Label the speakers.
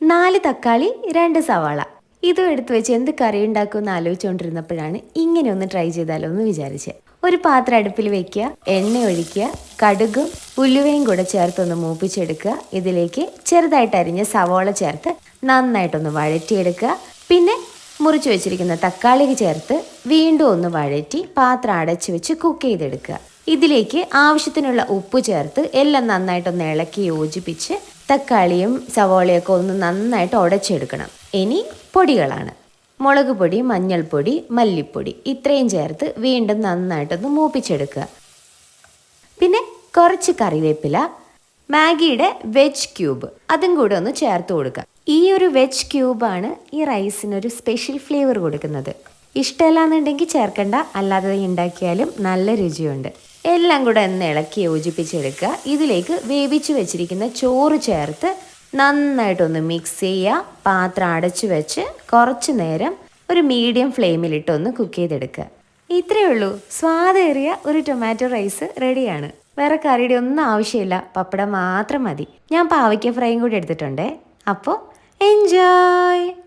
Speaker 1: നാല് തക്കാളി രണ്ട് സവാള. ഇതും എടുത്തു വെച്ച് എന്ത് കറി ഉണ്ടാക്കുമെന്ന് ആലോചിച്ചുകൊണ്ടിരുന്നപ്പോഴാണ് ഇങ്ങനെ ഒന്ന് ട്രൈ ചെയ്താലോ എന്ന് വിചാരിച്ചത് ഒരു പാത്രം അടുപ്പിൽ വെക്കുക എണ്ണ ഒഴിക്കുക കടുകും ഉലുവയും കൂടെ ചേർത്തൊന്ന് മൂപ്പിച്ചെടുക്കുക. ഇതിലേക്ക് ചെറുതായിട്ട് അരിഞ്ഞ സവോള ചേർത്ത് നന്നായിട്ടൊന്ന് വഴറ്റിയെടുക്കുക. പിന്നെ മുറിച്ച് വെച്ചിരിക്കുന്ന തക്കാളിക്ക് ചേർത്ത് വീണ്ടും ഒന്ന് വഴറ്റി പാത്രം അടച്ചു വെച്ച് കുക്ക് ചെയ്തെടുക്കുക. ഇതിലേക്ക് ആവശ്യത്തിനുള്ള ഉപ്പ് ചേർത്ത് എല്ലാം നന്നായിട്ടൊന്ന് ഇളക്കി യോജിപ്പിച്ച് തക്കാളിയും സവോളയൊക്കെ ഒന്ന് നന്നായിട്ട് ഉടച്ചെടുക്കണം. ഇനി പൊടികളാണ്. മുളക് പൊടി മഞ്ഞൾപ്പൊടി മല്ലിപ്പൊടി ഇത്രയും ചേർത്ത് വീണ്ടും നന്നായിട്ടൊന്ന് മൂപ്പിച്ചെടുക്കുക. പിന്നെ കുറച്ച് കറിവേപ്പില മാഗിയുടെ വെജ് ക്യൂബ് അതും കൂടെ ഒന്ന് ചേർത്ത് കൊടുക്കുക. ഈ ഒരു വെജ് ക്യൂബാണ് ഈ റൈസിനൊരു സ്പെഷ്യൽ ഫ്ലേവർ കൊടുക്കുന്നത്. ഇഷ്ടമല്ലാന്നുണ്ടെങ്കിൽ ചേർക്കണ്ട അല്ലാതെ ഉണ്ടാക്കിയാലും നല്ല രുചിയുണ്ട്. എല്ലാം കൂടെ ഒന്ന് ഇളക്കി യോജിപ്പിച്ചെടുക്കുക. ഇതിലേക്ക് വേവിച്ച് വെച്ചിരിക്കുന്ന ചോറ് ചേർത്ത് നന്നായിട്ടൊന്ന് മിക്സ് ചെയ്യുക. പാത്രം അടച്ചു വെച്ച് കുറച്ച് നേരം ഒരു മീഡിയം ഫ്ലെയിമിലിട്ടൊന്ന് കുക്ക് ചെയ്തെടുക്കുക. ഇത്രയേ ഉള്ളൂ. സ്വാദേറിയ ഒരു ടൊമാറ്റോ റൈസ് റെഡിയാണ് വേറെ കറിയുടെ ഒന്നും ആവശ്യമില്ല. പപ്പടം മാത്രം മതി. ഞാൻ പാവയ്ക്ക ഫ്രൈയും കൂടി എടുത്തിട്ടുണ്ടേ. അപ്പോൾ എൻജോയ്